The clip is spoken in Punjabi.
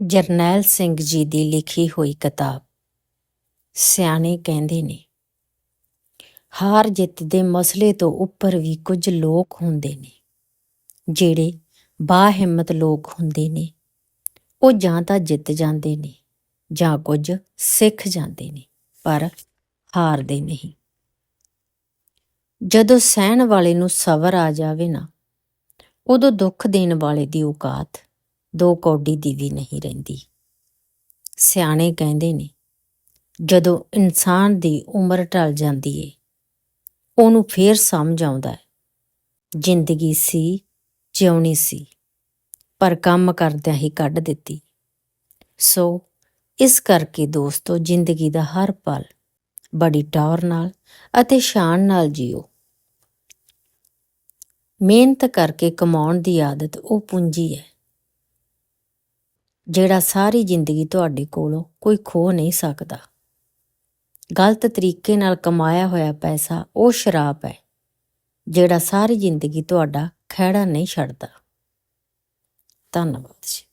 ਜਰਨੈਲ ਸਿੰਘ ਜੀ ਦੀ ਲਿਖੀ ਹੋਈ ਕਿਤਾਬ। ਸਿਆਣੇ ਕਹਿੰਦੇ ਨੇ, ਹਾਰ ਜਿੱਤ ਦੇ ਮਸਲੇ ਤੋਂ ਉੱਪਰ ਵੀ ਕੁਝ ਲੋਕ ਹੁੰਦੇ ਨੇ, ਜਿਹੜੇ ਬਾ ਹਿੰਮਤ ਲੋਕ ਹੁੰਦੇ ਨੇ, ਉਹ ਜਾਂ ਤਾਂ ਜਿੱਤ ਜਾਂਦੇ ਨੇ ਜਾਂ ਕੁਝ ਸਿੱਖ ਜਾਂਦੇ ਨੇ, ਪਰ ਹਾਰਦੇ ਨਹੀਂ। ਜਦੋਂ ਸਹਿਣ ਵਾਲੇ ਨੂੰ ਸਬਰ ਆ ਜਾਵੇ ਨਾ, ਉਦੋਂ ਦੁੱਖ ਦੇਣ ਵਾਲੇ ਦੀ ਔਕਾਤ ਦੋ ਕੌਡੀ ਦੀ ਵੀ ਨਹੀਂ ਰਹਿੰਦੀ। ਸਿਆਣੇ ਕਹਿੰਦੇ ਨੇ, ਜਦੋਂ ਇਨਸਾਨ ਦੀ ਉਮਰ ਢਲ ਜਾਂਦੀ ਏ, ਉਹਨੂੰ ਫੇਰ ਸਮਝ ਆਉਂਦਾ ਹੈ। ਜ਼ਿੰਦਗੀ ਸੀ, ਜਿਉਣੀ ਸੀ, ਪਰ ਕੰਮ ਕਰਦਿਆਂ ਹੀ ਕੱਢ ਦਿੱਤੀ। ਸੋ ਇਸ ਕਰਕੇ ਦੋਸਤੋ, ਜ਼ਿੰਦਗੀ ਦਾ ਹਰ ਪਲ ਬੜੀ ਟੌਰ ਨਾਲ ਅਤੇ ਸ਼ਾਨ ਨਾਲ ਜੀਓ। ਮਿਹਨਤ ਕਰਕੇ ਕਮਾਉਣ ਦੀ ਆਦਤ ਉਹ ਪੂੰਜੀ ਹੈ। ਜਿਹੜਾ ਸਾਰੀ ਜ਼ਿੰਦਗੀ ਤੁਹਾਡੇ ਕੋਲੋਂ ਕੋਈ ਖੋ ਨਹੀਂ ਸਕਦਾ। ਗਲਤ ਤਰੀਕੇ ਨਾਲ ਕਮਾਇਆ ਹੋਇਆ ਪੈਸਾ, ਉਹ ਸ਼ਰਾਪ ਹੈ, ਜਿਹੜਾ ਸਾਰੀ ਜ਼ਿੰਦਗੀ ਤੁਹਾਡਾ ਖਹਿੜਾ ਨਹੀਂ ਛੱਡਦਾ। ਧੰਨਵਾਦ ਜੀ।